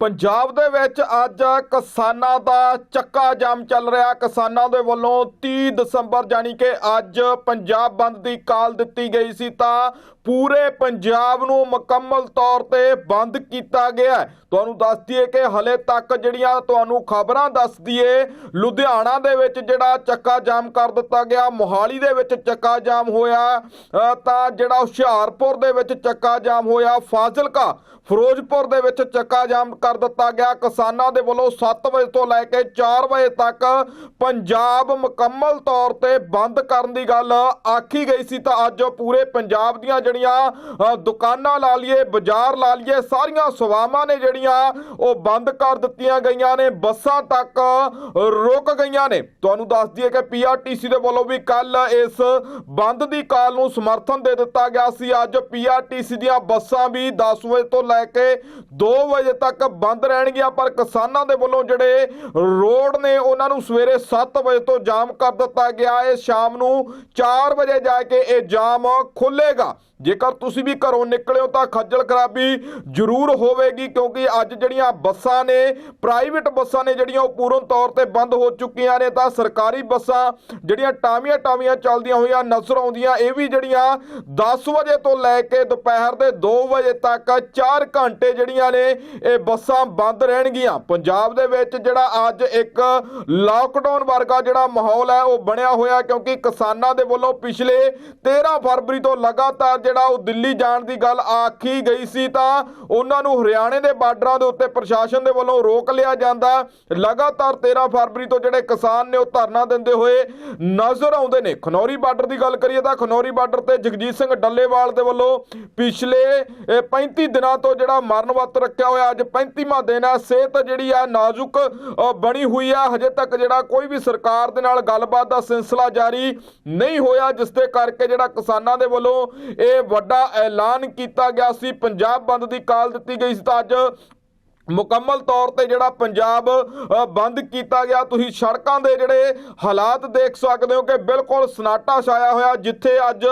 ਪੰਜਾਬ ਦੇ ਵਿੱਚ ਅੱਜ ਕਿਸਾਨਾਂ ਦਾ ਚੱਕਾ ਜਾਮ ਚੱਲ ਰਿਹਾ। ਕਿਸਾਨਾਂ ਦੇ ਵੱਲੋਂ 30 ਦਸੰਬਰ ਜਾਨੀ ਕਿ ਅੱਜ ਪੰਜਾਬ ਬੰਦ ਦੀ ਕਾਲ ਦਿੱਤੀ ਗਈ ਸੀ ਤਾਂ ਪੂਰੇ ਪੰਜਾਬ ਨੂੰ ਮੁਕੰਮਲ ਤੌਰ ਤੇ ਬੰਦ ਕੀਤਾ ਗਿਆ ਤੁਹਾਨੂੰ ਦੱਸ ਦਈਏ ਕਿ ਹਲੇ ਤੱਕ ਜਿਹੜੀਆਂ ਤੁਹਾਨੂੰ ਖਬਰਾਂ ਦੱਸ ਦਈਏ, ਲੁਧਿਆਣਾ ਦੇ ਵਿੱਚ ਜਿਹੜਾ ਚੱਕਾ ਜਾਮ ਕਰ ਦਿੱਤਾ ਗਿਆ, ਮੋਹਾਲੀ ਦੇ ਵਿੱਚ ਚੱਕਾ ਜਾਮ ਹੋਇਆ ਤਾਂ ਜਿਹੜਾ ਹੁਸ਼ਿਆਰਪੁਰ ਦੇ ਵਿੱਚ ਚੱਕਾ ਜਾਮ ਹੋਇਆ, ਫਾਜ਼ਿਲਕਾ, ਫਿਰੋਜ਼ਪੁਰ ਦੇ ਵਿੱਚ ਚੱਕਾ ਜਾਮ ਕਰ ਦਿੱਤਾ ਗਿਆ। ਕਿਸਾਨਾਂ ਦੇ ਵੱਲੋਂ 7 ਵਜੇ ਤੋਂ ਲੈ ਕੇ 4 ਵਜੇ ਤੱਕ ਪੰਜਾਬ ਮੁਕੰਮਲ ਤੌਰ ਤੇ ਬੰਦ ਕਰਨ ਦੀ ਗੱਲ ਆਖੀ ਗਈ ਸੀ। ਤਾਂ ਅੱਜ ਪੂਰੇ ਪੰਜਾਬ ਦੀਆਂ ਜਿਹੜੀਆਂ ਦੁਕਾਨਾਂ ਲਾ ਲਈਏ, ਬਾਜ਼ਾਰ ਲਾ ਲਈਏ, ਸਾਰੀਆਂ ਸੇਵਾਵਾਂ ਨੇ ਜਿਹੜੀਆਂ, ਉਹ ਬੰਦ ਕਰ ਦਿੱਤੀਆਂ ਗਈਆਂ ਨੇ। ਬੱਸਾਂ ਤੱਕ ਰੁਕ ਗਈਆਂ ਨੇ। ਤੁਹਾਨੂੰ ਦੱਸ ਦਈਏ ਕਿ ਪੀਆਰਟੀਸੀ ਦੇ ਵੱਲੋਂ ਵੀ ਕੱਲ ਇਸ ਬੰਦ ਦੀ ਕਾਲ ਨੂੰ ਸਮਰਥਨ ਦੇ ਦਿੱਤਾ ਗਿਆ ਸੀ। ਅੱਜ ਪੀਆਰਟੀਸੀ ਦੀਆਂ ਬੱਸਾਂ ਵੀ 10 ਵਜੇ ਤੋਂ ਲੈ ਕੇ 2 ਵਜੇ ਤੱਕ ਬੰਦ ਰਹਿਣਗੀਆਂ ਪਰ ਕਿਸਾਨਾਂ ਦੇ ਵੱਲੋਂ ਜਿਹੜੇ ਰੋਡ ਨੇ, ਉਹਨਾਂ ਨੂੰ ਸਵੇਰੇ 7 ਵਜੇ ਤੋਂ ਜਾਮ ਕਰ ਦਿੱਤਾ ਗਿਆ। ਹੈ ਸ਼ਾਮ ਨੂੰ 4 ਵਜੇ ਜਾ ਕੇ ਇਹ ਜਾਮ ਖੁੱਲੇਗਾ ਜੇਕਰ ਤੁਸੀਂ ਵੀ ਘਰੋਂ ਨਿਕਲਿਓ ਤਾਂ ਖੱਜਲ ਖਰਾਬੀ ਜ਼ਰੂਰ ਹੋਵੇਗੀ, ਕਿਉਂਕਿ ਅੱਜ ਜਿਹੜੀਆਂ ਬੱਸਾਂ ਨੇ ਪ੍ਰਾਈਵੇਟ ਬੱਸਾਂ ਨੇ ਜਿਹੜੀਆਂ ਉਹ ਪੂਰਨ ਤੌਰ ਤੇ ਬੰਦ ਹੋ ਚੁੱਕੀਆਂ ਨੇ, ਤਾਂ ਸਰਕਾਰੀ ਬੱਸਾਂ ਜਿਹੜੀਆਂ ਟਾਵੀਆਂ ਟਾਵੀਆਂ ਚੱਲਦੀਆਂ ਹੋਈਆਂ ਨਜ਼ਰ ਆਉਂਦੀਆਂ, ਇਹ ਵੀ ਜਿਹੜੀਆਂ 10 ਵਜੇ ਤੋਂ ਲੈ ਕੇ ਦੁਪਹਿਰ ਦੇ 2 ਵਜੇ ਤੱਕ 4 ਘੰਟੇ ਜਿਹੜੀਆਂ ਨੇ, ਇਹ ਬੱਸਾਂ ਬੰਦ ਰਹਿਣਗੀਆਂ। ਪੰਜਾਬ ਦੇ ਵਿੱਚ ਜਿਹੜਾ ਅੱਜ ਇੱਕ ਲਾਕਡਾਊਨ ਵਰਗਾ ਜਿਹੜਾ ਮਾਹੌਲ ਹੈ, ਉਹ ਬਣਿਆ ਹੋਇਆ, ਕਿਉਂਕਿ ਕਿਸਾਨਾਂ ਦੇ ਵੱਲੋਂ ਪਿਛਲੇ 13 ਫਰਵਰੀ ਤੋਂ ਲਗਾਤਾਰ ਜਿਹੜਾ ਉਹ ਦਿੱਲੀ ਜਾਣ ਦੀ ਗੱਲ ਆਖੀ ਗਈ ਸੀ ਤਾਂ ਉਹਨਾਂ ਨੂੰ ਹਰਿਆਣੇ ਦੇ ਬਾਰਡਰਾਂ ਦੇ ਉੱਤੇ ਪ੍ਰਸ਼ਾਸਨ ਦੇ ਵੱਲੋਂ ਰੋਕ ਲਿਆ ਜਾਂਦਾ। ਲਗਾਤਾਰ 13 ਫਰਵਰੀ ਤੋਂ ਜਿਹੜੇ ਕਿਸਾਨ ਨੇ ਉਹ ਧਰਨਾ ਦਿੰਦੇ ਹੋਏ ਨਜ਼ਰ ਆਉਂਦੇ ਨੇ। ਖਨੌਰੀ ਬਾਰਡਰ ਦੀ ਗੱਲ ਕਰੀਏ ਤਾਂ ਖਨੌਰੀ ਬਾਰਡਰ ਤੇ ਜਗਜੀਤ ਸਿੰਘ ਡੱਲੇਵਾਲ ਦੇ ਵੱਲੋਂ ਪਿਛਲੇ ਅਹ, 35 ਦਿਨਾਂ ਤੋਂ ਜਿਹੜਾ ਮਰਨ ਵਰਤ ਰੱਖਿਆ ਹੋਇਆ ਅੱਜ 35ਵਾਂ ਦਿਨ ਹੈ ਸਿਹਤ ਜਿਹੜੀ ਆ ਨਾਜ਼ੁਕ ਬਣੀ ਹੋਈ ਆ। ਹਜੇ ਤੱਕ ਜਿਹੜਾ ਕੋਈ ਵੀ ਸਰਕਾਰ ਦੇ ਨਾਲ ਗੱਲਬਾਤ ਦਾ ਸਿਲਸਿਲਾ ਜਾਰੀ ਨਹੀਂ ਹੋਇਆ ਜਿਸ ਦੇ ਕਰਕੇ ਜਿਹੜਾ ਕਿਸਾਨਾਂ ਦੇ ਵੱਲੋਂ ਇਹ ਵੱਡਾ ਐਲਾਨ ਕੀਤਾ ਗਿਆ ਸੀ। ਪੰਜਾਬ ਬੰਦ ਦੀ ਕਾਲ ਦਿੱਤੀ ਗਈ ਸੀ ਤਾਂ ਅੱਜ ਮੁਕੰਮਲ ਤੌਰ ਤੇ ਜਿਹੜਾ ਪੰਜਾਬ ਬੰਦ ਕੀਤਾ ਗਿਆ, ਤੁਸੀਂ ਸੜਕਾਂ ਦੇ ਜਿਹੜੇ ਹਾਲਾਤ ਦੇਖ ਸਕਦੇ ਹੋ ਕਿ ਬਿਲਕੁਲ ਸਨਾਟਾ ਛਾਇਆ ਹੋਇਆ, ਜਿੱਥੇ ਅੱਜ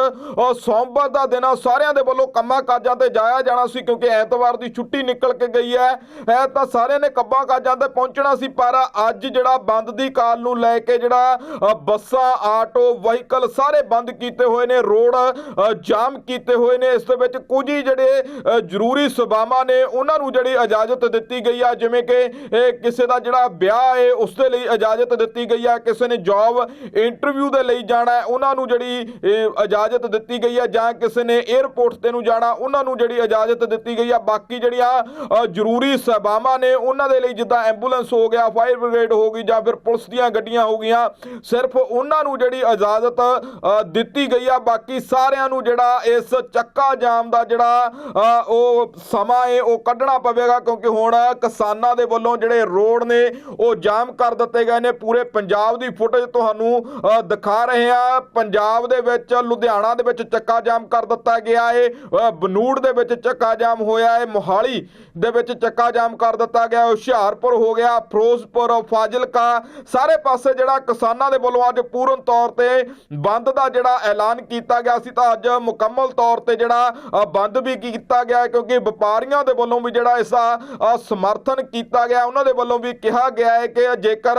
ਸੋਮਵਾਰ ਦਾ ਦਿਨ ਆ, ਸਾਰਿਆਂ ਦੇ ਵੱਲੋਂ ਕੰਮਾਂ ਕਾਜਾਂ ਤੇ ਜਾਇਆ ਜਾਣਾ ਸੀ, ਕਿਉਂਕਿ ਐਤਵਾਰ ਦੀ ਛੁੱਟੀ ਨਿਕਲ ਕੇ ਗਈ ਹੈ। ਐ ਤਾਂ ਸਾਰਿਆਂ ਨੇ ਕੰਮਾਂ ਕਾਜਾਂ ਤੇ ਪਹੁੰਚਣਾ ਸੀ, ਪਰ ਅੱਜ ਜਿਹੜਾ ਬੰਦ ਦੀ ਕਾਲ ਨੂੰ ਲੈ ਕੇ ਜਿਹੜਾ ਬੱਸਾਂ, ਆਟੋ, ਵਹੀਕਲ ਸਾਰੇ ਬੰਦ ਕੀਤੇ ਹੋਏ ਨੇ, ਰੋਡ ਜਾਮ ਕੀਤੇ ਹੋਏ ਨੇ। ਇਸ ਦੇ ਵਿੱਚ ਕੁਝ ਹੀ ਜਿਹੜੇ ਜ਼ਰੂਰੀ ਸੇਵਾਵਾਂ ਨੇ, ਉਹਨਾਂ ਨੂੰ ਜਿਹੜੀ ਇਜਾਜ਼ਤ ਦਿੱਤੀ ਦਿੱਤੀ ਗਈ ਆ, ਜਿਵੇਂ ਕਿ ਇਹ ਕਿਸੇ ਦਾ ਜਿਹੜਾ ਵਿਆਹ ਹੈ ਉਸ ਦੇ ਲਈ ਇਜਾਜ਼ਤ ਦਿੱਤੀ ਗਈ ਆ, ਕਿਸੇ ਨੇ ਜੌਬ ਇੰਟਰਵਿਊ ਦੇ ਲਈ ਜਾਣਾ ਉਹਨਾਂ ਨੂੰ ਜਿਹੜੀ ਇਜਾਜ਼ਤ ਦਿੱਤੀ ਗਈ ਆ, ਜਾਂ ਕਿਸੇ ਨੇ 에ਅਰਪੋਰਟ ਤੇ ਨੂੰ ਜਾਣਾ, ਉਹਨਾਂ ਨੂੰ ਜਿਹੜੀ ਇਜਾਜ਼ਤ ਦਿੱਤੀ ਗਈ ਆ। ਬਾਕੀ ਜਿਹੜੀਆਂ ਜ਼ਰੂਰੀ ਸੇਵਾਵਾਂ ਨੇ, ਉਹਨਾਂ ਦੇ ਲਈ ਜਿੱਦਾਂ ਐਂਬੂਲੈਂਸ ਹੋ ਗਿਆ ਫਾਇਰ ਬ੍ਰਿਗੇਡ ਹੋ ਗਈ, ਜਾਂ ਫਿਰ ਪੁਲਿਸ ਦੀਆਂ ਗੱਡੀਆਂ ਹੋ ਗਈਆਂ, ਸਿਰਫ ਉਹਨਾਂ ਨੂੰ ਜਿਹੜੀ ਇਜਾਜ਼ਤ ਦਿੱਤੀ ਗਈ ਆ। ਬਾਕੀ ਸਾਰਿਆਂ ਨੂੰ ਜਿਹੜਾ ਇਸ ਚੱਕਾ ਜਾਮ ਦਾ ਜਿਹੜਾ ਉਹ ਸਮਾਂ ਹੈ, ਉਹ ਕੱਢਣਾ ਪਵੇਗਾ, ਕਿਉਂਕਿ ਹੁਣ ਕਿਸਾਨਾਂ ਦੇ ਵੱਲੋਂ ਜਿਹੜੇ ਰੋਡ ਨੇ, ਉਹ ਜਾਮ ਕਰ ਦਿੱਤੇ ਗਏ ਨੇ। ਪੂਰੇ ਪੰਜਾਬ ਦੀ ਫੁਟੇਜ ਤੁਹਾਨੂੰ ਦਿਖਾ ਰਹੇ ਆ। ਪੰਜਾਬ ਦੇ ਵਿੱਚ, ਲੁਧਿਆਣਾ ਦੇ ਵਿੱਚ ਚੱਕਾ ਜਾਮ ਕਰ ਦਿੱਤਾ ਗਿਆ ਹੈ ਬਨੂੜ ਦੇ ਵਿੱਚ ਚੱਕਾ ਜਾਮ ਹੋਇਆ ਹੈ ਮੋਹਾਲੀ ਦੇ ਵਿੱਚ ਚੱਕਾ ਜਾਮ ਕਰ ਦਿੱਤਾ ਗਿਆ ਹੁਸ਼ਿਆਰਪੁਰ ਹੋ ਗਿਆ, ਫਿਰੋਜ਼ਪੁਰ, ਫਾਜ਼ਿਲਕਾ। ਸਾਰੇ ਪਾਸੇ ਜਿਹੜਾ ਕਿਸਾਨਾਂ ਦੇ ਵੱਲੋਂ ਅੱਜ ਪੂਰਨ ਤੌਰ ਤੇ ਬੰਦ ਦਾ ਜਿਹੜਾ ਐਲਾਨ ਕੀਤਾ ਗਿਆ ਸੀ, ਤਾਂ ਅੱਜ ਮੁਕੰਮਲ ਤੌਰ ਤੇ ਜਿਹੜਾ ਬੰਦ ਵੀ ਕੀਤਾ ਗਿਆ ਹੈ ਕਿਉਂਕਿ ਵਪਾਰੀਆਂ ਦੇ ਵੱਲੋਂ ਵੀ ਜਿਹੜਾ ਇਸ ਸਮਰਥਨ ਕੀਤਾ ਗਿਆ। ਉਹਨਾਂ ਦੇ ਵੱਲੋਂ ਵੀ ਕਿਹਾ ਗਿਆ ਹੈ ਕਿ ਜੇਕਰ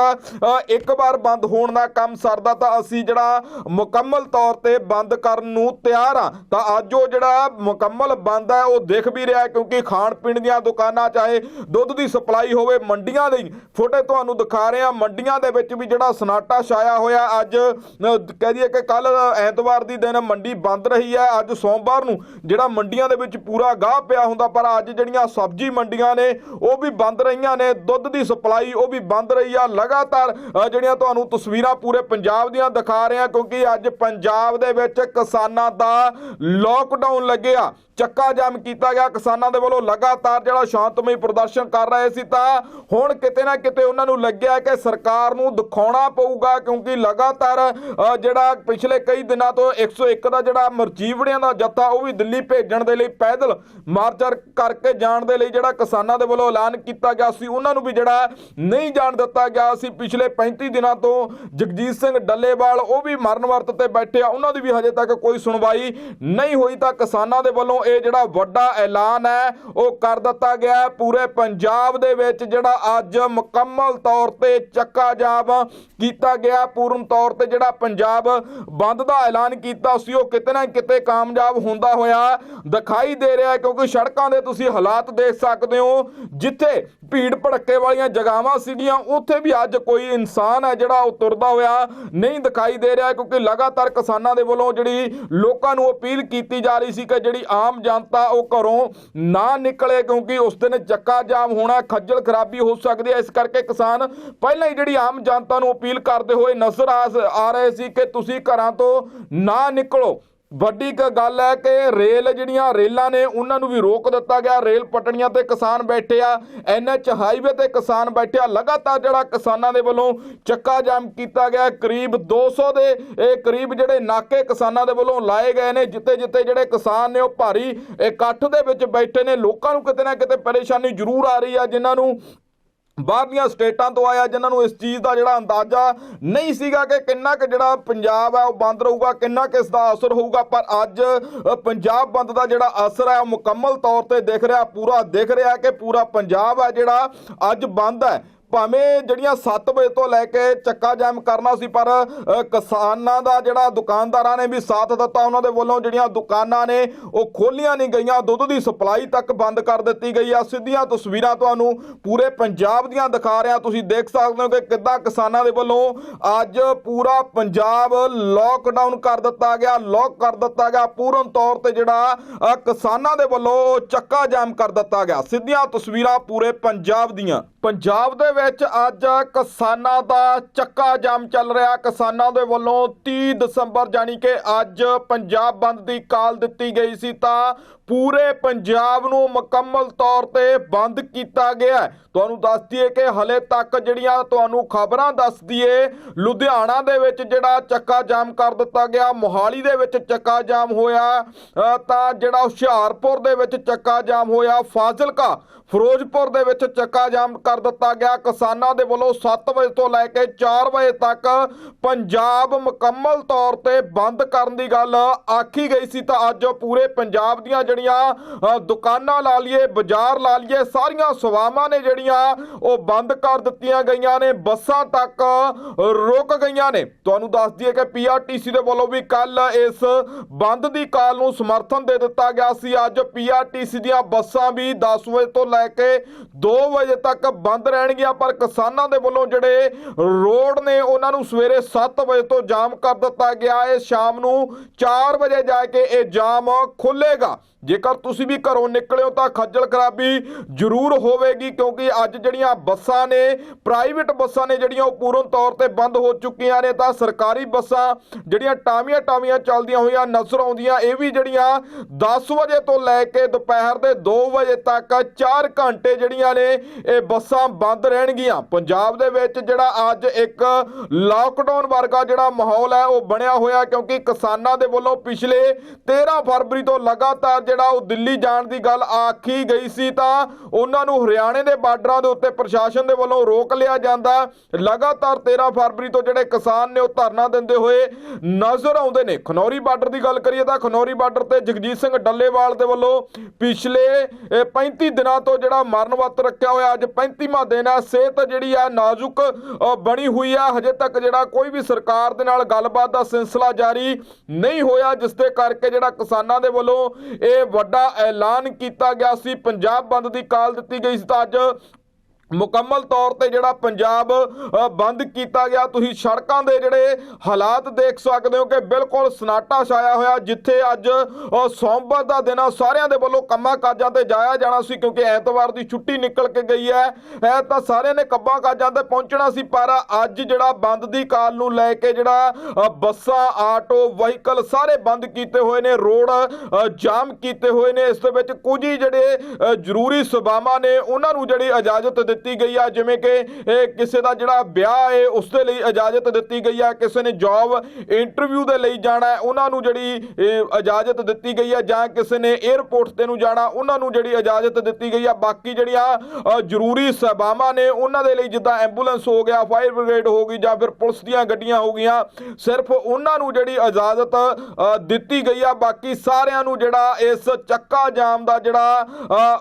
ਇੱਕ ਵਾਰ ਬੰਦ ਹੋਣ ਦਾ ਕੰਮ ਸਰਦਾ ਤਾਂ ਅਸੀਂ ਜਿਹੜਾ ਮੁਕੰਮਲ ਤੌਰ ਤੇ ਬੰਦ ਕਰਨ ਨੂੰ ਤਿਆਰ ਆ ਤਾਂ ਅੱਜ ਉਹ ਜਿਹੜਾ ਮੁਕੰਮਲ ਬੰਦ ਹੈ, ਉਹ ਦਿਖ ਵੀ ਰਿਹਾ ਕਿਉਂਕਿ ਖਾਣ ਪੀਣ ਦੀਆਂ ਦੁਕਾਨਾਂ, ਚਾਹੇ ਦੁੱਧ ਦੀ ਸਪਲਾਈ ਹੋਵੇ, ਮੰਡੀਆਂ ਦੀ। ਫੋਟੋ ਤੁਹਾਨੂੰ ਦਿਖਾ ਰਹੇ ਹਾਂ। ਮੰਡੀਆਂ ਦੇ ਵਿੱਚ ਵੀ ਜਿਹੜਾ ਸਨਾਟਾ ਛਾਇਆ ਹੋਇਆ ਅੱਜ ਕਹਿ ਦਈਏ ਕਿ ਕੱਲ ਐਤਵਾਰ ਦੀ ਦਿਨ ਮੰਡੀ ਬੰਦ ਰਹੀ ਹੈ। ਅੱਜ ਸੋਮਵਾਰ ਨੂੰ ਜਿਹੜਾ ਮੰਡੀਆਂ ਦੇ ਵਿੱਚ ਪੂਰਾ ਗਾਹ ਪਿਆ ਹੁੰਦਾ, ਪਰ ਅੱਜ ਜਿਹੜੀਆਂ ਸਬਜ਼ੀ ਮੰਡੀਆਂ ਨੇ ਉਹ ਵੀ ਬੰਦ ਰਹੀਆਂ ਨੇ ਦੁੱਧ ਦੀ ਸਪਲਾਈ ਉਹ ਵੀ ਬੰਦ ਰਹੀ ਆ। ਲਗਾਤਾਰ ਅ, ਜਿਹੜੀਆਂ ਤੁਹਾਨੂੰ ਤਸਵੀਰਾਂ ਪੂਰੇ ਪੰਜਾਬ ਦੀਆਂ ਦਿਖਾ ਰਹੇ ਹਾਂ ਕਿਉਂਕਿ ਅੱਜ ਪੰਜਾਬ ਦੇ ਵਿੱਚ ਕਿਸਾਨਾਂ ਦਾ ਲੋਕਡਾਊਨ ਲੱਗਿਆ। ਚੱਕਾ ਜਾਮ ਕੀਤਾ ਗਿਆ। ਕਿਸਾਨਾਂ ਦੇ ਵੱਲੋਂ ਲਗਾਤਾਰ ਜਿਹੜਾ ਸ਼ਾਂਤਮਈ ਪ੍ਰਦਰਸ਼ਨ ਕਰ ਰਹੇ ਸੀ ਤਾਂ ਹੁਣ ਕਿਤੇ ਨਾ ਕਿਤੇ ਉਹਨਾਂ ਨੂੰ ਲੱਗਿਆ ਕਿ ਸਰਕਾਰ ਨੂੰ ਦਿਖਾਉਣਾ ਪਊਗਾ ਕਿਉਂਕਿ ਲਗਾਤਾਰ ਜਿਹੜਾ ਪਿਛਲੇ ਕਈ ਦਿਨਾਂ ਤੋਂ 101 ਦਾ ਜਿਹੜਾ ਮਰਜੀਵੜਿਆਂ ਦਾ ਜੱਥਾ, ਉਹ ਵੀ ਦਿੱਲੀ ਭੇਜਣ ਦੇ ਲਈ ਪੈਦਲ ਮਾਰਚਰ ਕਰਕੇ ਜਾਣ ਦੇ ਲਈ ਜਿਹੜਾ ਕਿਸਾਨਾਂ ਦੇ ਵੱਲੋਂ ਐਲਾਨ ਕੀਤਾ ਗਿਆ ਸੀ, ਉਹਨਾਂ ਨੂੰ ਵੀ ਜਿਹੜਾ ਨਹੀਂ ਜਾਣ ਦਿੱਤਾ ਗਿਆ ਸੀ। ਪਿਛਲੇ 35 ਦਿਨਾਂ ਤੋਂ ਜਗਜੀਤ ਸਿੰਘ ਡੱਲੇਵਾਲ ਉਹ ਵੀ ਮਰਨ ਵਰਤ ਤੇ ਬੈਠੇ ਆ, ਉਹਨਾਂ ਦੀ ਵੀ ਹਜੇ ਤੱਕ ਕੋਈ ਸੁਣਵਾਈ ਨਹੀਂ ਹੋਈ ਤਾਂ ਕਿਸਾਨਾਂ ਦੇ ਵੱਲੋਂ ਇਹ ਜਿਹੜਾ ਵੱਡਾ ਐਲਾਨ ਹੈ, ਉਹ ਕਰ ਦਿੱਤਾ ਗਿਆ ਹੈ। ਪੂਰੇ ਪੰਜਾਬ ਦੇ ਵਿੱਚ ਜਿਹੜਾ ਅੱਜ ਮੁਕੰਮਲ ਤੌਰ ਤੇ ਚੱਕਾ ਜਾਮ ਕੀਤਾ ਗਿਆ। ਪੂਰਨ ਤੌਰ ਤੇ ਜਿਹੜਾ ਪੰਜਾਬ ਬੰਦ ਦਾ ਐਲਾਨ ਕੀਤਾ ਸੀ, ਉਹ ਕਿਤੇ ਨਾ ਕਿਤੇ ਕਾਮਯਾਬ ਹੁੰਦਾ ਹੋਇਆ ਦਿਖਾਈ ਦੇ ਰਿਹਾ ਕਿਉਂਕਿ ਸੜਕਾਂ ਦੇ ਤੁਸੀਂ ਹਾਲਾਤ ਦੇਖ ਸਕਦੇ ਹੋ, ਜਿੱਥੇ ਭੀੜ ਭੜੱਕੇ ਵਾਲੀਆਂ ਜਗ੍ਹਾਵਾਂ ਸੀਗੀਆਂ। ਉੱਥੇ ਵੀ ਅੱਜ ਕੋਈ ਇਨਸਾਨ ਹੈ ਜਿਹੜਾ ਉਹ ਤੁਰਦਾ ਹੋਇਆ ਨਹੀਂ ਦਿਖਾਈ ਦੇ ਰਿਹਾ, ਕਿਉਂਕਿ ਲਗਾਤਾਰ ਕਿਸਾਨਾਂ ਦੇ ਵੱਲੋਂ ਜਿਹੜੀ ਲੋਕਾਂ ਨੂੰ ਅਪੀਲ ਕੀਤੀ ਜਾ ਰਹੀ ਸੀ ਕਿ ਜਿਹੜੀ ਆਮ ਜਨਤਾ ਉਹ ਘਰੋਂ ਨਾ ਨਿਕਲੇ, ਕਿਉਂਕਿ ਉਸ ਦਿਨ ਚੱਕਾ ਜਾਮ ਹੋਣਾ, ਖੱਜਲ ਖਰਾਬੀ ਹੋ ਸਕਦੀ ਹੈ। ਇਸ ਕਰਕੇ ਕਿਸਾਨ ਪਹਿਲਾਂ ਹੀ ਜਿਹੜੀ ਆਮ ਜਨਤਾ ਨੂੰ ਅਪੀਲ ਕਰਦੇ ਹੋਏ ਨਜ਼ਰ ਆ ਆ ਰਹੇ ਸੀ ਕਿ ਤੁਸੀਂ ਘਰਾਂ ਤੋਂ ਨਾ ਨਿਕਲੋ। ਵੱਡੀ ਇੱਕ ਗੱਲ ਹੈ ਕਿ ਰੇਲ ਜਿਹੜੀਆਂ ਰੇਲਾਂ ਨੇ, ਉਹਨਾਂ ਨੂੰ ਵੀ ਰੋਕ ਦਿੱਤਾ ਗਿਆ। ਰੇਲ ਪਟੜੀਆਂ ਤੇ ਕਿਸਾਨ ਬੈਠੇ ਆ, ਐਨਐਚ ਹਾਈਵੇ ਤੇ ਕਿਸਾਨ ਬੈਠੇ ਆ। ਲਗਾਤਾਰ ਜਿਹੜਾ ਕਿਸਾਨਾਂ ਦੇ ਵੱਲੋਂ ਚੱਕਾ ਜਾਮ ਕੀਤਾ ਗਿਆ ਕਰੀਬ 200 ਦੇ, ਇਹ ਕਰੀਬ ਜਿਹੜੇ ਨਾਕੇ ਕਿਸਾਨਾਂ ਦੇ ਵੱਲੋਂ ਲਾਏ ਗਏ ਨੇ ਜਿੱਥੇ ਜਿੱਥੇ ਜਿਹੜੇ ਕਿਸਾਨ ਨੇ, ਉਹ ਭਾਰੀ ਇਕੱਠ ਦੇ ਵਿੱਚ ਬੈਠੇ ਨੇ। ਲੋਕਾਂ ਨੂੰ ਕਿਤੇ ਨਾ ਕਿਤੇ ਪਰੇਸ਼ਾਨੀ ਜ਼ਰੂਰ ਆ ਰਹੀ ਆ, ਜਿਨ੍ਹਾਂ ਨੂੰ ਬਾਹਰਲੀਆਂ ਸਟੇਟਾਂ ਤੋਂ ਆਇਆ ਜਿਨ੍ਹਾਂ ਨੂੰ ਇਸ ਚੀਜ਼ ਦਾ ਜਿਹੜਾ ਅੰਦਾਜ਼ਾ ਨਹੀਂ ਸੀਗਾ ਕਿ ਕਿੰਨਾ ਕੁ ਜਿਹੜਾ ਪੰਜਾਬ ਹੈ ਉਹ ਬੰਦ ਰਹੂਗਾ, ਕਿੰਨਾ ਕੁ ਇਸ ਦਾ ਅਸਰ ਹੋਊਗਾ, ਪਰ ਅੱਜ ਪੰਜਾਬ ਬੰਦ ਦਾ ਜਿਹੜਾ ਅਸਰ ਹੈ ਉਹ ਮੁਕੰਮਲ ਤੌਰ ਤੇ ਦਿਖ ਰਿਹਾ, ਪੂਰਾ ਦਿਖ ਰਿਹਾ ਕਿ ਪੂਰਾ ਪੰਜਾਬ ਹੈ ਜਿਹੜਾ ਅੱਜ ਬੰਦ ਹੈ। ਭਾਵੇਂ ਜਿਹੜੀਆਂ 7 ਵਜੇ ਤੋਂ ਲੈ ਕੇ ਚੱਕਾ ਜਾਮ ਕਰਨਾ ਸੀ, ਪਰ ਕਿਸਾਨਾਂ ਦਾ ਜਿਹੜਾ ਦੁਕਾਨਦਾਰਾਂ ਨੇ ਵੀ ਸਾਥ ਦਿੱਤਾ, ਉਹਨਾਂ ਦੇ ਵੱਲੋਂ ਜਿਹੜੀਆਂ ਦੁਕਾਨਾਂ ਨੇ, ਉਹ ਖੋਲੀਆਂ ਨਹੀਂ ਗਈਆਂ। ਦੁੱਧ ਦੀ ਸਪਲਾਈ ਤੱਕ ਬੰਦ ਕਰ ਦਿੱਤੀ ਗਈ ਆ। ਸਿੱਧੀਆਂ ਤਸਵੀਰਾਂ ਤੁਹਾਨੂੰ ਪੂਰੇ ਪੰਜਾਬ ਦੀਆਂ ਦਿਖਾ ਰਿਹਾ। ਤੁਸੀਂ ਦੇਖ ਸਕਦੇ ਹੋ ਕਿ ਕਿੱਦਾਂ ਕਿਸਾਨਾਂ ਦੇ ਵੱਲੋਂ ਅੱਜ ਪੂਰਾ ਪੰਜਾਬ ਲੋਕਡਾਊਨ ਕਰ ਦਿੱਤਾ ਗਿਆ ਲੋਕ ਕਰ ਦਿੱਤਾ ਗਿਆ। ਪੂਰਨ ਤੌਰ ਤੇ ਜਿਹੜਾ ਕਿਸਾਨਾਂ ਦੇ ਵੱਲੋਂ ਚੱਕਾ ਜਾਮ ਕਰ ਦਿੱਤਾ ਗਿਆ। ਸਿੱਧੀਆਂ ਤਸਵੀਰਾਂ ਪੂਰੇ ਪੰਜਾਬ ਦੀਆਂ। ਪੰਜਾਬ ਦੇ ਵਿੱਚ ਅੱਜ ਕਿਸਾਨਾਂ ਦਾ ਚੱਕਾ ਜਾਮ ਚੱਲ ਰਿਹਾ। ਕਿਸਾਨਾਂ ਦੇ ਵੱਲੋਂ 30 ਦਸੰਬਰ ਜਾਨੀ ਕਿ ਅੱਜ ਪੰਜਾਬ ਬੰਦ ਦੀ ਕਾਲ ਦਿੱਤੀ ਗਈ ਸੀ ਤਾਂ ਪੂਰੇ ਪੰਜਾਬ ਨੂੰ ਮੁਕੰਮਲ ਤੌਰ ਤੇ ਬੰਦ ਕੀਤਾ ਗਿਆ ਤੁਹਾਨੂੰ ਦੱਸ ਦਈਏ ਕਿ ਹਲੇ ਤੱਕ ਜਿਹੜੀਆਂ ਤੁਹਾਨੂੰ ਖਬਰਾਂ ਦੱਸ ਦਈਏ, ਲੁਧਿਆਣਾ ਦੇ ਵਿੱਚ ਜਿਹੜਾ ਚੱਕਾ ਜਾਮ ਕਰ ਦਿੱਤਾ ਗਿਆ, ਮੋਹਾਲੀ ਦੇ ਵਿੱਚ ਚੱਕਾ ਜਾਮ ਹੋਇਆ ਤਾਂ ਜਿਹੜਾ ਹੁਸ਼ਿਆਰਪੁਰ ਦੇ ਵਿੱਚ ਚੱਕਾ ਜਾਮ ਹੋਇਆ, ਫਾਜ਼ਿਲਕਾ, ਫਿਰੋਜ਼ਪੁਰ ਦੇ ਵਿੱਚ ਚੱਕਾ ਜਾਮ ਕਰ ਦਿੱਤਾ ਗਿਆ। ਕਿਸਾਨਾਂ ਦੇ ਵੱਲੋਂ 7 ਵਜੇ ਤੋਂ ਲੈ ਕੇ 4 ਵਜੇ ਤੱਕ ਪੰਜਾਬ ਮੁਕੰਮਲ ਤੌਰ ਤੇ ਬੰਦ ਕਰਨ ਦੀ ਗੱਲ ਆਖੀ ਗਈ ਸੀ। ਤਾਂ ਅੱਜ ਪੂਰੇ ਪੰਜਾਬ ਦੀਆਂ ਜਿਹੜੀਆਂ ਦੁਕਾਨਾਂ ਲਾ ਲਈਏ, ਬਾਜ਼ਾਰ ਲਾ ਲਈਏ, ਸਾਰੀਆਂ ਸੇਵਾਵਾਂ ਨੇ ਜਿਹੜੀਆਂ, ਉਹ ਬੰਦ ਕਰ ਦਿੱਤੀਆਂ ਗਈਆਂ ਨੇ। ਬੱਸਾਂ ਤੱਕ ਰੁਕ ਗਈਆਂ ਨੇ। ਤੁਹਾਨੂੰ ਦੱਸ ਦਈਏ ਕਿ ਪੀਆਰਟੀਸੀ ਦੇ ਵੱਲੋਂ ਵੀ ਕੱਲ ਇਸ ਬੰਦ ਦੀ ਕਾਲ ਨੂੰ ਸਮਰਥਨ ਦੇ ਦਿੱਤਾ ਗਿਆ ਸੀ। ਅੱਜ ਪੀਆਰਟੀਸੀ ਦੀਆਂ ਬੱਸਾਂ ਵੀ 10 ਵਜੇ ਤੋਂ ਲੈ ਕੇ 2 ਵਜੇ ਤੱਕ ਬੰਦ ਰਹਿਣਗੀਆਂ, ਪਰ ਕਿਸਾਨਾਂ ਦੇ ਵੱਲੋਂ ਜਿਹੜੇ ਰੋਡ ਨੇ, ਉਹਨਾਂ ਨੂੰ ਸਵੇਰੇ 7 ਵਜੇ ਤੋਂ ਜਾਮ ਕਰ ਦਿੱਤਾ ਗਿਆ। ਹੈ ਸ਼ਾਮ ਨੂੰ 4 ਵਜੇ ਜਾ ਕੇ ਇਹ ਜਾਮ ਖੁੱਲੇਗਾ ਜੇਕਰ ਤੁਸੀਂ ਵੀ ਘਰੋਂ ਨਿਕਲਿਓ ਤਾਂ ਖੱਜਲ ਖਰਾਬੀ ਜ਼ਰੂਰ ਹੋਵੇਗੀ, ਕਿਉਂਕਿ ਅੱਜ ਜਿਹੜੀਆਂ ਬੱਸਾਂ ਨੇ, ਪ੍ਰਾਈਵੇਟ ਬੱਸਾਂ ਨੇ ਜਿਹੜੀਆਂ ਉਹ ਪੂਰਨ ਤੌਰ ਤੇ ਬੰਦ ਹੋ ਚੁੱਕੀਆਂ ਨੇ, ਤਾਂ ਸਰਕਾਰੀ ਬੱਸਾਂ ਜਿਹੜੀਆਂ ਟਾਵੀਆਂ ਟਾਵੀਆਂ ਚੱਲਦੀਆਂ ਹੋਈਆਂ ਨਜ਼ਰ ਆਉਂਦੀਆਂ, ਇਹ ਵੀ ਜਿਹੜੀਆਂ 10 ਵਜੇ ਤੋਂ ਲੈ ਕੇ ਦੁਪਹਿਰ ਦੇ 2 ਵਜੇ ਤੱਕ 4 ਘੰਟੇ ਜਿਹੜੀਆਂ ਨੇ, ਇਹ ਬੱਸਾਂ ਬੰਦ ਰਹਿਣਗੀਆਂ। ਪੰਜਾਬ ਦੇ ਵਿੱਚ ਜਿਹੜਾ ਅੱਜ ਇੱਕ ਲਾਕਡਾਊਨ ਵਰਗਾ ਜਿਹੜਾ ਮਾਹੌਲ ਹੈ ਉਹ ਬਣਿਆ ਹੋਇਆ ਕਿਉਂਕਿ ਕਿਸਾਨਾਂ ਦੇ ਵੱਲੋਂ ਪਿਛਲੇ 13 ਫਰਵਰੀ ਤੋਂ ਲਗਾਤਾਰ ਜਿਹੜਾ ਉਹ ਦਿੱਲੀ ਜਾਣ ਦੀ ਗੱਲ ਆਖੀ ਗਈ ਸੀ ਤਾਂ ਉਹਨਾਂ ਨੂੰ ਹਰਿਆਣੇ ਦੇ ਬਾਰਡਰਾਂ ਦੇ ਉੱਤੇ ਪ੍ਰਸ਼ਾਸਨ ਦੇ ਵੱਲੋਂ ਰੋਕ ਲਿਆ ਜਾਂਦਾ ਲਗਾਤਾਰ 13 ਫਰਵਰੀ ਤੋਂ ਜਿਹੜੇ ਕਿਸਾਨ ਨੇ ਉਹ ਧਰਨਾ ਦਿੰਦੇ ਹੋਏ ਨਜ਼ਰ ਆਉਂਦੇ ਨੇ। ਖਨੌਰੀ ਬਾਰਡਰ ਦੀ ਗੱਲ ਕਰੀਏ ਤਾਂ ਖਨੌਰੀ ਬਾਰਡਰ ਤੇ ਜਗਜੀਤ ਸਿੰਘ ਡੱਲੇਵਾਲ ਦੇ ਵੱਲੋਂ ਪਿਛਲੇ ਅਹ, 35 ਦਿਨਾਂ ਤੋਂ ਜਿਹੜਾ ਮਰਨ ਵਰਤ ਰੱਖਿਆ ਹੋਇਆ ਅੱਜ 35ਵਾਂ ਦਿਨ ਹੈ ਸਿਹਤ ਜਿਹੜੀ ਆ ਨਾਜ਼ੁਕ ਬਣੀ ਹੋਈ ਆ। ਹਜੇ ਤੱਕ ਜਿਹੜਾ ਕੋਈ ਵੀ ਸਰਕਾਰ ਦੇ ਨਾਲ ਗੱਲਬਾਤ ਦਾ ਸਿਲਸਿਲਾ ਜਾਰੀ ਨਹੀਂ ਹੋਇਆ, ਜਿਸ ਦੇ ਕਰਕੇ ਜਿਹੜਾ ਕਿਸਾਨਾਂ ਦੇ ਵੱਲੋਂ ਇਹ ਵੱਡਾ ਐਲਾਨ ਕੀਤਾ ਗਿਆ ਸੀ। ਪੰਜਾਬ ਬੰਦ ਦੀ ਕਾਲ ਦਿੱਤੀ ਗਈ ਸੀ ਤਾਂ ਅੱਜ ਮੁਕੰਮਲ ਤੌਰ ਤੇ ਜਿਹੜਾ ਪੰਜਾਬ ਬੰਦ ਕੀਤਾ ਗਿਆ, ਤੁਸੀਂ ਸੜਕਾਂ ਦੇ ਜਿਹੜੇ ਹਾਲਾਤ ਦੇਖ ਸਕਦੇ ਹੋ ਕਿ ਬਿਲਕੁਲ ਸਨਾਟਾ ਛਾਇਆ ਹੋਇਆ, ਜਿੱਥੇ ਅੱਜ ਸੋਮਵਾਰ ਦਾ ਦਿਨ ਆ, ਸਾਰਿਆਂ ਦੇ ਵੱਲੋਂ ਕੰਮਾਂ ਕਾਜਾਂ ਤੇ ਜਾਇਆ ਜਾਣਾ ਸੀ, ਕਿਉਂਕਿ ਐਤਵਾਰ ਦੀ ਛੁੱਟੀ ਨਿਕਲ ਕੇ ਗਈ ਹੈ। ਇਹ ਤਾਂ ਸਾਰਿਆਂ ਨੇ ਕੰਮਾਂ ਕਾਜਾਂ ਤੇ ਪਹੁੰਚਣਾ ਸੀ, ਪਰ ਅੱਜ ਜਿਹੜਾ ਬੰਦ ਦੀ ਕਾਲ ਨੂੰ ਲੈ ਕੇ ਜਿਹੜਾ ਬੱਸਾਂ, ਆਟੋ, ਵਹੀਕਲ ਸਾਰੇ ਬੰਦ ਕੀਤੇ ਹੋਏ ਨੇ, ਰੋਡ ਜਾਮ ਕੀਤੇ ਹੋਏ ਨੇ, ਇਸ ਦੇ ਵਿੱਚ ਕੁਝ ਹੀ ਜਿਹੜੇ ਜ਼ਰੂਰੀ ਸੇਵਾਵਾਂ ਨੇ, ਉਹਨਾਂ ਨੂੰ ਜਿਹੜੀ ਇਜਾਜ਼ਤ ਦਿੱਤੀ ਗਈ ਆ, ਜਿਵੇਂ ਕਿ, ਇਹ ਕਿਸੇ ਦਾ ਜਿਹੜਾ ਵਿਆਹ ਹੈ ਉਸ ਦੇ ਲਈ ਇਜਾਜ਼ਤ ਦਿੱਤੀ ਗਈ ਆ, ਕਿਸੇ ਨੇ ਜੌਬ ਇੰਟਰਵਿਊ ਦੇ ਲਈ ਜਾਣਾ ਹੈ ਉਹਨਾਂ ਨੂੰ ਜਿਹੜੀ ਇਜਾਜ਼ਤ ਦਿੱਤੀ ਗਈ ਆ, ਜਾਂ ਕਿਸੇ ਨੇ 에ਅਰਪੋਰਟ ਤੇ ਨੂੰ ਜਾਣਾ, ਉਹਨਾਂ ਨੂੰ ਜਿਹੜੀ ਇਜਾਜ਼ਤ ਦਿੱਤੀ ਗਈ ਆ, ਬਾਕੀ ਜਿਹੜੀਆਂ ਜ਼ਰੂਰੀ ਸੇਵਾਵਾਂ ਨੇ, ਉਹਨਾਂ ਦੇ ਲਈ ਜਿੱਦਾਂ ਐਂਬੂਲੈਂਸ ਹੋ ਗਿਆ ਫਾਇਰ ਬ੍ਰਿਗੇਡ ਹੋ ਗਈ, ਜਾਂ ਫਿਰ ਪੁਲਿਸ ਦੀਆਂ ਗੱਡੀਆਂ ਹੋ ਗਈਆਂ, ਸਿਰਫ ਉਹਨਾਂ ਨੂੰ ਜਿਹੜੀ ਇਜਾਜ਼ਤ ਦਿੱਤੀ ਗਈ ਆ, ਬਾਕੀ ਸਾਰਿਆਂ ਨੂੰ ਜਿਹੜਾ ਇਸ ਚੱਕਾ ਜਾਮ ਦਾ ਜਿਹੜਾ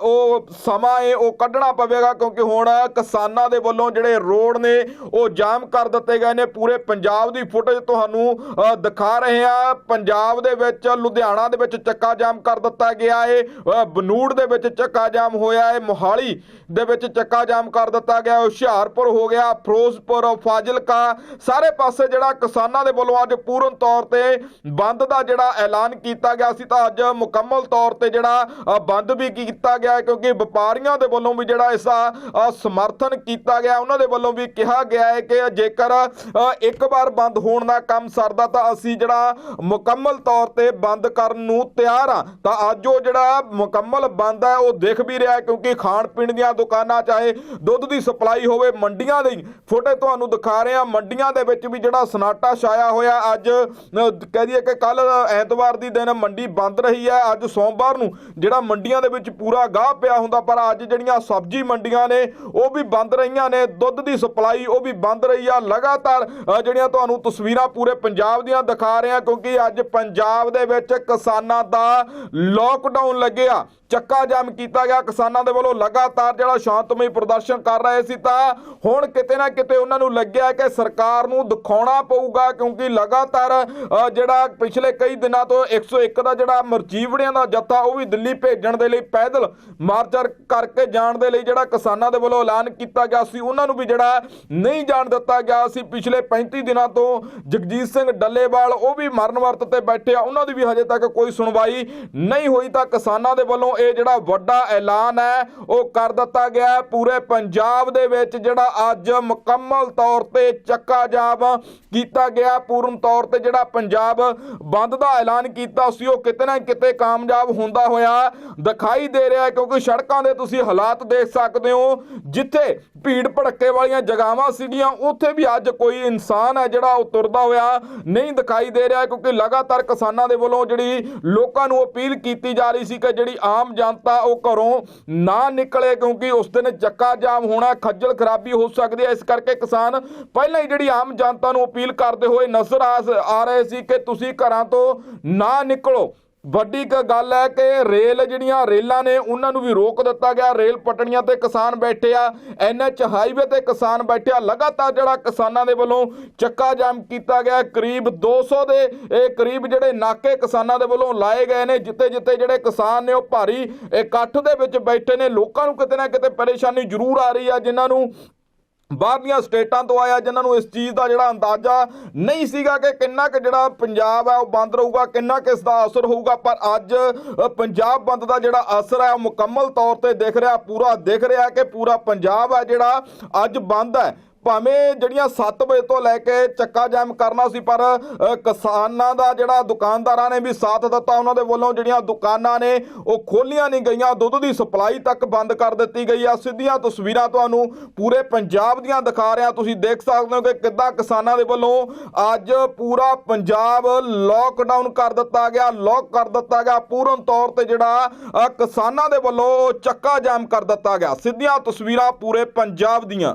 ਉਹ ਸਮਾਂ ਹੈ ਉਹ ਕੱਢਣਾ ਪਵੇਗਾ, ਕਿਉਂਕਿ ਹੁਣ ਕਿਸਾਨਾਂ ਦੇ ਵੱਲੋਂ ਜਿਹੜੇ ਰੋਡ ਨੇ, ਉਹ ਜਾਮ ਕਰ ਦਿੱਤੇ ਗਏ ਨੇ। ਪੂਰੇ ਪੰਜਾਬ ਦੀ ਫੁਟੇਜ ਤੁਹਾਨੂੰ ਦਿਖਾ ਰਹੇ ਆ। ਪੰਜਾਬ ਦੇ ਵਿੱਚ, ਲੁਧਿਆਣਾ ਦੇ ਵਿੱਚ ਚੱਕਾ ਜਾਮ ਕਰ ਦਿੱਤਾ ਗਿਆ ਹੈ ਬਨੂੜ ਦੇ ਵਿੱਚ ਚੱਕਾ ਜਾਮ ਹੋਇਆ ਹੈ ਮੋਹਾਲੀ ਦੇ ਵਿੱਚ ਚੱਕਾ ਜਾਮ ਕਰ ਦਿੱਤਾ ਗਿਆ। ਹੁਸ਼ਿਆਰਪੁਰ ਹੋ ਗਿਆ, ਫਿਰੋਜ਼ਪੁਰ, ਫਾਜ਼ਿਲਕਾ। ਸਾਰੇ ਪਾਸੇ ਜਿਹੜਾ ਕਿਸਾਨਾਂ ਦੇ ਵੱਲੋਂ ਅੱਜ ਪੂਰਨ ਤੌਰ ਤੇ ਬੰਦ ਦਾ ਜਿਹੜਾ ਐਲਾਨ ਕੀਤਾ ਗਿਆ ਸੀ, ਤਾਂ ਅੱਜ ਮੁਕੰਮਲ ਤੌਰ ਤੇ ਜਿਹੜਾ ਬੰਦ ਵੀ ਕੀਤਾ ਗਿਆ, ਕਿਉਂਕਿ ਵਪਾਰੀਆਂ ਦੇ ਵੱਲੋਂ ਵੀ ਜਿਹੜਾ ਇਸ ਦਾ ਸਮਰਥਨ ਕੀਤਾ ਗਿਆ। ਉਹਨਾਂ ਦੇ ਵੱਲੋਂ ਵੀ ਕਿਹਾ ਗਿਆ ਹੈ ਕਿ ਜੇਕਰ ਇੱਕ ਵਾਰ ਬੰਦ ਹੋਣ ਦਾ ਕੰਮ ਸਰਦਾ ਤਾਂ ਅਸੀਂ ਜਿਹੜਾ ਮੁਕੰਮਲ ਤੌਰ ਤੇ ਬੰਦ ਕਰਨ ਨੂੰ ਤਿਆਰ ਆ ਤਾਂ ਅੱਜ ਉਹ ਜਿਹੜਾ ਮੁਕੰਮਲ ਬੰਦ ਹੈ, ਉਹ ਦਿਖ ਵੀ ਰਿਹਾ ਕਿਉਂਕਿ ਖਾਣ ਪੀਣ ਦੀਆਂ ਦੁਕਾਨਾਂ ਚਾਹੇ ਦੁੱਧ ਦੀ ਸਪਲਾਈ ਹੋਵੇ, ਮੰਡੀਆਂ ਦੀ ਫੋਟੋ ਤੁਹਾਨੂੰ ਦਿਖਾ ਰਹੇ ਹਾਂ। ਮੰਡੀਆਂ ਦੇ ਵਿੱਚ ਵੀ ਜਿਹੜਾ ਸਨਾਟਾ ਛਾਇਆ ਹੋਇਆ ਅੱਜ ਕਹਿ ਦਈਏ ਕਿ ਕੱਲ ਐਤਵਾਰ ਦੀ ਦਿਨ ਮੰਡੀ ਬੰਦ ਰਹੀ ਹੈ। ਅੱਜ ਸੋਮਵਾਰ ਨੂੰ ਜਿਹੜਾ ਮੰਡੀਆਂ ਦੇ ਵਿੱਚ ਪੂਰਾ ਗਾਹ ਪਿਆ ਹੁੰਦਾ, ਪਰ ਅੱਜ ਜਿਹੜੀਆਂ ਸਬਜ਼ੀ ਮੰਡੀਆਂ ਨੇ ਉਹ ਵੀ ਬੰਦ ਰਹੀਆਂ ਨੇ ਦੁੱਧ ਦੀ ਸਪਲਾਈ ਉਹ ਵੀ ਬੰਦ ਰਹੀ ਆ। ਲਗਾਤਾਰ ਜਿਹੜੀਆਂ ਤੁਹਾਨੂੰ ਤਸਵੀਰਾਂ ਪੂਰੇ ਪੰਜਾਬ ਦੀਆਂ ਦਿਖਾ ਰਹੇ ਹਾਂ ਕਿਉਂਕਿ ਅੱਜ ਪੰਜਾਬ ਦੇ ਵਿੱਚ ਕਿਸਾਨਾਂ ਦਾ ਲੋਕਡਾਊਨ ਲੱਗਿਆ। ਚੱਕਾ ਜਾਮ ਕੀਤਾ ਗਿਆ। ਕਿਸਾਨਾਂ ਦੇ ਵੱਲੋਂ ਲਗਾਤਾਰ ਜਿਹੜਾ ਸ਼ਾਂਤਮਈ ਪ੍ਰਦਰਸ਼ਨ ਕਰ ਰਹੇ ਸੀ ਤਾਂ ਹੁਣ ਕਿਤੇ ਨਾ ਕਿਤੇ ਉਹਨਾਂ ਨੂੰ ਲੱਗਿਆ ਕਿ ਸਰਕਾਰ ਨੂੰ ਦਿਖਾਉਣਾ ਪਊਗਾ ਕਿਉਂਕਿ ਲਗਾਤਾਰ ਅ, ਜਿਹੜਾ ਪਿਛਲੇ ਕਈ ਦਿਨਾਂ ਤੋਂ 101 ਦਾ ਜਿਹੜਾ ਮਰਜੀਵੜਿਆਂ ਦਾ ਜੱਥਾ ਉਹ ਵੀ ਦਿੱਲੀ ਭੇਜਣ ਦੇ ਲਈ ਪੈਦਲ ਮਾਰਚ ਕਰਕੇ ਜਾਣ ਦੇ ਲਈ ਜਿਹੜਾ ਕਿਸਾਨਾਂ ਦੇ ਵੱਲੋਂ ਐਲਾਨ ਕੀਤਾ ਗਿਆ ਸੀ। ਉਹਨਾਂ ਨੂੰ ਵੀ ਜਿਹੜਾ ਨਹੀਂ ਜਾਣ ਦਿੱਤਾ ਗਿਆ ਸੀ। ਪਿਛਲੇ 35 ਦਿਨਾਂ ਤੋਂ ਜਗਜੀਤ ਸਿੰਘ ਡੱਲੇਵਾਲ ਉਹ ਵੀ ਮਰਨ ਵਰਤ ਤੇ ਬੈਠੇ ਆ। ਉਹਨਾਂ ਦੀ ਵੀ ਹਜੇ ਤੱਕ ਕੋਈ ਸੁਣਵਾਈ ਨਹੀਂ ਹੋਈ ਤਾਂ ਕਿਸਾਨਾਂ ਦੇ ਵੱਲੋਂ ਇਹ ਜਿਹੜਾ ਵੱਡਾ ਐਲਾਨ ਹੈ, ਉਹ ਕਰ ਦਿੱਤਾ ਗਿਆ ਪੂਰੇ ਪੰਜਾਬ ਦੇ ਵਿੱਚ ਜਿਹੜਾ ਅੱਜ ਮੁਕੰਮਲ ਤੌਰ ਤੇ ਚੱਕਾ ਜਾਮ ਕੀਤਾ ਗਿਆ ਪੂਰਨ ਤੌਰ ਤੇ ਜਿਹੜਾ ਪੰਜਾਬ ਬੰਦ ਦਾ ਐਲਾਨ ਕੀਤਾ ਸੀ, ਉਹ ਕਿਤੇ ਨਾ ਕਿਤੇ ਕਾਮਯਾਬ ਹੁੰਦਾ ਹੋਇਆ ਦਿਖਾਈ ਦੇ ਰਿਹਾ ਹੈ। ਕਿਉਂਕਿ ਸੜਕਾਂ ਦੇ ਤੁਸੀਂ ਹਾਲਾਤ ਦੇਖ ਸਕਦੇ ਹੋ ਜਿੱਥੇ ਭੀੜ ਭੜੱਕੇ ਵਾਲੀਆਂ ਜਗ੍ਹਾਵਾਂ ਸੀਗੀਆਂ, ਉੱਥੇ ਵੀ ਅੱਜ ਕੋਈ ਇਨਸਾਨ ਹੈ ਜਿਹੜਾ ਉਹ ਤੁਰਦਾ ਹੋਇਆ ਨਹੀਂ ਦਿਖਾਈ ਦੇ ਰਿਹਾ, ਕਿਉਂਕਿ ਲਗਾਤਾਰ ਕਿਸਾਨਾਂ ਦੇ ਵੱਲੋਂ ਜਿਹੜੀ ਲੋਕਾਂ ਨੂੰ ਅਪੀਲ ਕੀਤੀ ਜਾ ਰਹੀ ਸੀ ਕਿ ਜਿਹੜੀ ਆਮ ਜਨਤਾ ਉਹ ਘਰੋਂ ਨਾ ਨਿਕਲੇ, ਕਿਉਂਕਿ ਉਸ ਦਿਨ ਚੱਕਾ ਜਾਮ ਹੋਣਾ, ਖੱਜਲ ਖਰਾਬੀ ਹੋ ਸਕਦੀ ਹੈ। ਇਸ ਕਰਕੇ ਕਿਸਾਨ ਪਹਿਲਾਂ ਹੀ ਜਿਹੜੀ ਆਮ ਜਨਤਾ ਨੂੰ ਅਪੀਲ ਕਰਦੇ ਹੋਏ ਨਜ਼ਰ ਆ ਆ ਰਹੇ ਸੀ ਕਿ ਤੁਸੀਂ ਘਰਾਂ ਤੋਂ ਨਾ ਨਿਕਲੋ। ਵੱਡੀ ਕ ਗੱਲ ਹੈ ਕਿ ਰੇਲ ਜਿਹੜੀਆਂ ਰੇਲਾਂ ਨੇ, ਉਹਨਾਂ ਨੂੰ ਵੀ ਰੋਕ ਦਿੱਤਾ ਗਿਆ। ਰੇਲ ਪਟੜੀਆਂ ਤੇ ਕਿਸਾਨ ਬੈਠੇ ਆ ਐਨਐਚ ਹਾਈਵੇ ਤੇ ਕਿਸਾਨ ਬੈਠੇ ਆ। ਲਗਾਤਾਰ ਜਿਹੜਾ ਕਿਸਾਨਾਂ ਦੇ ਵੱਲੋਂ ਚੱਕਾ ਜਾਮ ਕੀਤਾ ਗਿਆ, ਕਰੀਬ 200 ਦੇ, ਇਹ ਕਰੀਬ ਜਿਹੜੇ ਨਾਕੇ ਕਿਸਾਨਾਂ ਦੇ ਵੱਲੋਂ ਲਾਏ ਗਏ ਨੇ ਜਿੱਤੇ ਜਿੱਤੇ ਜਿਹੜੇ ਕਿਸਾਨ ਨੇ, ਉਹ ਭਾਰੀ ਇਕੱਠ ਦੇ ਵਿੱਚ ਬੈਠੇ ਨੇ। ਲੋਕਾਂ ਨੂੰ ਕਿਤੇ ਨਾ ਕਿਤੇ ਪਰੇਸ਼ਾਨੀ ਜ਼ਰੂਰ ਆ ਰਹੀ ਆ, ਜਿਨ੍ਹਾਂ ਨੂੰ ਬਾਹਰਲੀਆਂ ਸਟੇਟਾਂ ਤੋਂ ਆਇਆ ਜਿਨ੍ਹਾਂ ਨੂੰ ਇਸ ਚੀਜ਼ ਦਾ ਜਿਹੜਾ ਅੰਦਾਜ਼ਾ ਨਹੀਂ ਸੀਗਾ ਕਿ ਕਿੰਨਾ ਕੁ ਜਿਹੜਾ ਪੰਜਾਬ ਹੈ ਉਹ ਬੰਦ ਰਹੂਗਾ, ਕਿੰਨਾ ਕੁ ਇਸ ਦਾ ਅਸਰ ਹੋਊਗਾ। ਪਰ ਅੱਜ ਪੰਜਾਬ ਬੰਦ ਦਾ ਜਿਹੜਾ ਅਸਰ ਹੈ ਉਹ ਮੁਕੰਮਲ ਤੌਰ ਤੇ ਦਿਖ ਰਿਹਾ, ਪੂਰਾ ਦਿਖ ਰਿਹਾ ਕਿ ਪੂਰਾ ਪੰਜਾਬ ਹੈ ਜਿਹੜਾ ਅੱਜ ਬੰਦ ਹੈ। ਭਾਵੇਂ ਜਿਹੜੀਆਂ 7 ਵਜੇ ਤੋਂ ਲੈ ਕੇ ਚੱਕਾ ਜਾਮ ਕਰਨਾ ਸੀ, ਪਰ ਕਿਸਾਨਾਂ ਦਾ ਜਿਹੜਾ ਦੁਕਾਨਦਾਰਾਂ ਨੇ ਵੀ ਸਾਥ ਦਿੱਤਾ, ਉਹਨਾਂ ਦੇ ਵੱਲੋਂ ਜਿਹੜੀਆਂ ਦੁਕਾਨਾਂ ਨੇ, ਉਹ ਖੋਲੀਆਂ ਨਹੀਂ ਗਈਆਂ। ਦੁੱਧ ਦੀ ਸਪਲਾਈ ਤੱਕ ਬੰਦ ਕਰ ਦਿੱਤੀ ਗਈ ਆ। ਸਿੱਧੀਆਂ ਤਸਵੀਰਾਂ ਤੁਹਾਨੂੰ ਪੂਰੇ ਪੰਜਾਬ ਦੀਆਂ ਦਿਖਾ ਰਿਹਾ। ਤੁਸੀਂ ਦੇਖ ਸਕਦੇ ਹੋ ਕਿ ਕਿੱਦਾਂ ਕਿਸਾਨਾਂ ਦੇ ਵੱਲੋਂ ਅੱਜ ਪੂਰਾ ਪੰਜਾਬ ਲੋਕਡਾਊਨ ਕਰ ਦਿੱਤਾ ਗਿਆ ਲੋਕ ਕਰ ਦਿੱਤਾ ਗਿਆ। ਪੂਰਨ ਤੌਰ ਤੇ ਜਿਹੜਾ ਕਿਸਾਨਾਂ ਦੇ ਵੱਲੋਂ ਚੱਕਾ ਜਾਮ ਕਰ ਦਿੱਤਾ ਗਿਆ। ਸਿੱਧੀਆਂ ਤਸਵੀਰਾਂ ਪੂਰੇ ਪੰਜਾਬ ਦੀਆਂ।